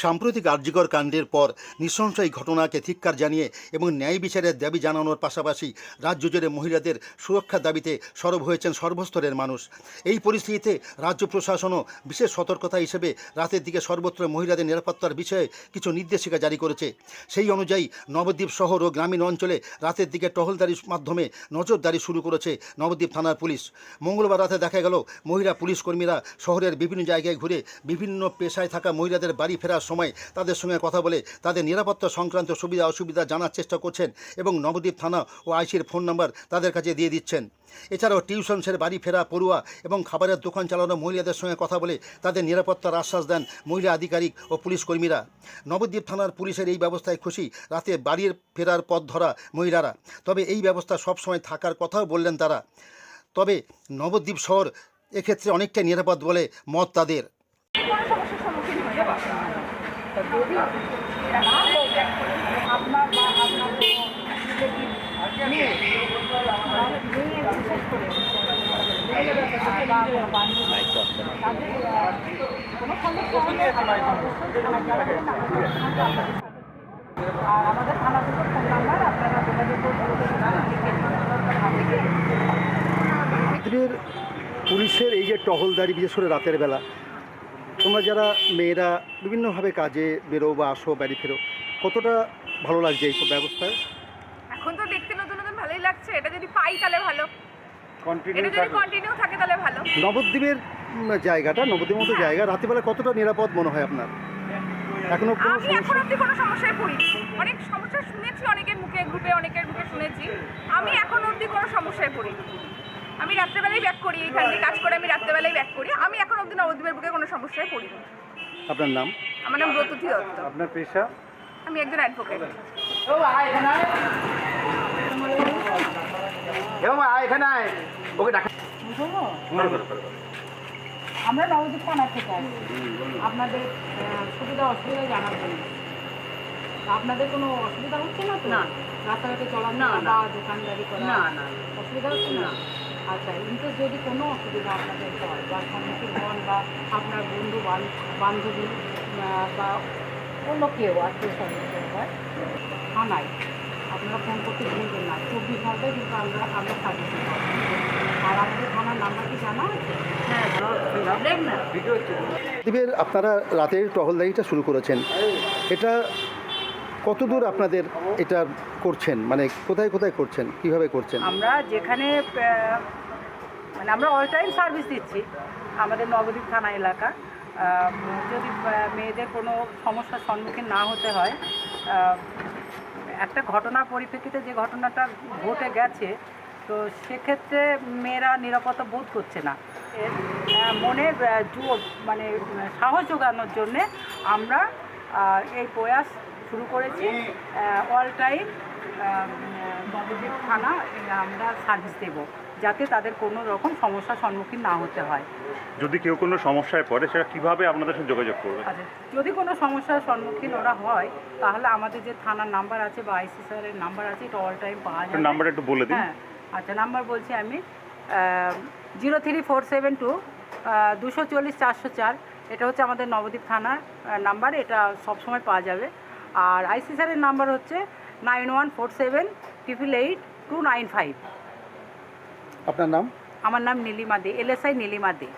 সাম্প্রতিক আর্যিকর কাণ্ডের পর নৃশংস এই ঘটনাকে ধিক্কার জানিয়ে এবং ন্যায় বিচারের দাবি জানানোর পাশাপাশি রাজ্য জুড়ে মহিলাদের সুরক্ষার দাবিতে সরব হয়েছেন সর্বস্তরের মানুষ। এই পরিস্থিতিতে রাজ্য প্রশাসনও বিশেষ সতর্কতা হিসেবে রাতের দিকে সর্বত্র মহিলাদের নিরাপত্তার বিষয়ে কিছু নির্দেশিকা জারি করেছে। সেই অনুযায়ী নবদ্বীপ শহর ও গ্রামীণ অঞ্চলে রাতের দিকে টহলদারির মাধ্যমে নজরদারি শুরু করেছে নবদ্বীপ থানার পুলিশ। মঙ্গলবার রাতে দেখা গেল, মহিলা পুলিশ কর্মীরা শহরের বিভিন্ন জায়গায় ঘুরে বিভিন্ন পেশায় থাকা মহিলাদের বাড়ি ফেরার সময় তাদের সঙ্গে কথা বলে তাদের নিরাপত্তা সংক্রান্ত সুবিধা অসুবিধা জানার চেষ্টা করছেন এবং নবদ্বীপ থানা ও আইসির ফোন নাম্বার তাদের কাছে দিয়ে দিচ্ছেন। এছাড়াও টিউশন সেরে বাড়ি ফেরা, পড়ুয়া এবং খাবারের দোকান চালানো মহিলাদের সঙ্গে কথা বলে তাদের নিরাপত্তার আশ্বাস দেন মহিলা আধিকারিক ও পুলিশ কর্মীরা। নবদ্বীপ থানার পুলিশের এই ব্যবস্থায় খুশি রাতে বাড়ির ফেরার পথ ধরা মহিলারা। তবে এই ব্যবস্থা সবসময় থাকার কথাও বললেন তারা। তবে নবদ্বীপ শহর এক্ষেত্রে অনেকটাই নিরাপদ বলে মত তাদের। আর আমাদের থানা থেকে ফোন নাম্বার আপনারা যোগাযোগ পুলিশের এই যে টহলদারি, বিশেষ করে রাতের বেলা তোমরা যারা মেয়েরা বিভিন্নভাবে কাজে বেরো বা আসো বাড়ি ফেরো কতটা ভালো লাগছে এই সব ব্যবস্থায়? এখন তো দেখতে নতুন নতুন ভালোই লাগছে। এটা যদি পাই তাহলে ভালো। এটা যদি কন্টিনিউ থাকে তাহলে ভালো। নবদ্বীপের জায়গাটা নবদ্বীপের মতো জায়গা রাতেরবেলা কতটা নিরাপদ মনে হয় আপনার? এখনও কোনো আমি এখন অব্দি কোনো সমস্যায় পড়িনি। অনেক সমস্যা শুনেছি অনেকের মুখে গ্রুপে অনেকের মুখে শুনেছি। আমি এখন অব্দি কোনো সমস্যায় পড়িনি। আমি রাত্রেবেলাই ব্যাক করি এইখান থেকে কাজ করে আমি রাত্রেবেলাই ব্যাক করি। আমি এখন অব্দি নবদ্বীপের বুকে কোনো সমস্যায় পড়িনি। আপনার নাম? আমার নাম ব্রততী দত্ত। আপনার পেশা? আমি একজন অ্যাডভোকেট আমরা নবদ্বীপ থানা থেকে আসছি। আপনাদের সুবিধা অসুবিধা জানার জন্য। আপনাদের কোনো অসুবিধা হচ্ছে না তো? না। রাস্তাঘাটে চলার না, বা না। দোকানদারি করা না না অসুবিধা হচ্ছে না। আচ্ছা কিন্তু যদি কোনো অসুবিধা আপনাদের হয় বা সম্মুখীন হন বা আপনার বন্ধু বান- বান্ধবী বা অন্য কেউ আত্মীয় স্বজন হয় থানায় আপনারা ফোন করতে ভুলবেন না। চব্বিশ ঘন্টায় কিন্তু আমরা আমরা সার্ভিস আর আমাদের থানার নাম্বার কি জানা আছে? হ্যাঁ আপনারা রাতের টহলদারিটা শুরু করেছেন। এটা কতদূর আপনাদের এটা করছেন? মানে কোথায় কোথায় করছেন? কীভাবে করছেন? আমরা যেখানে মানে আমরা অল টাইম সার্ভিস দিচ্ছি আমাদের নবদ্বীপ থানা এলাকা। যদি মেয়েদের কোনো সমস্যার সম্মুখীন না হতে হয় একটা ঘটনা পরিপ্রেক্ষিতে যে ঘটনাটা ঘটে গেছে, তো সেক্ষেত্রে মেয়েরা নিরাপত্তা বোধ করছে না। জোর মানে সাহস যোগানোর জন্যে আমরা এই প্রয়াস শুরু করেছি। অল টাইম নবদ্বীপ থানা আমরা সার্ভিস দেব যাতে তাদের কোনো রকম সমস্যার সম্মুখীন না হতে হয়। যদি কেউ কোনো সমস্যায় পড়ে সেটা কীভাবে আপনাদের সাথে যোগাযোগ করবে? আচ্ছা যদি কোনো সমস্যার সম্মুখীন ওরা হয় তাহলে আমাদের যে থানার নাম্বার আছে বা আইসি স্যারের নাম্বার আছে এটা অল টাইম পাওয়া যাবে। নাম্বারটা একটু বলে দিন। হ্যাঁ আচ্ছা নাম্বার বলছি আমি zero three four seven two দুশো চল্লিশ চারশো চার এটা হচ্ছে আমাদের নবদ্বীপ থানার নাম্বার এটা সবসময় পাওয়া যাবে। আর আইসি স্যারের নাম্বার হচ্ছে nine one four seven triple eight two nine five আপনার নাম? আমার নাম নীলিমা দে এলএসআই নীলিমা দে।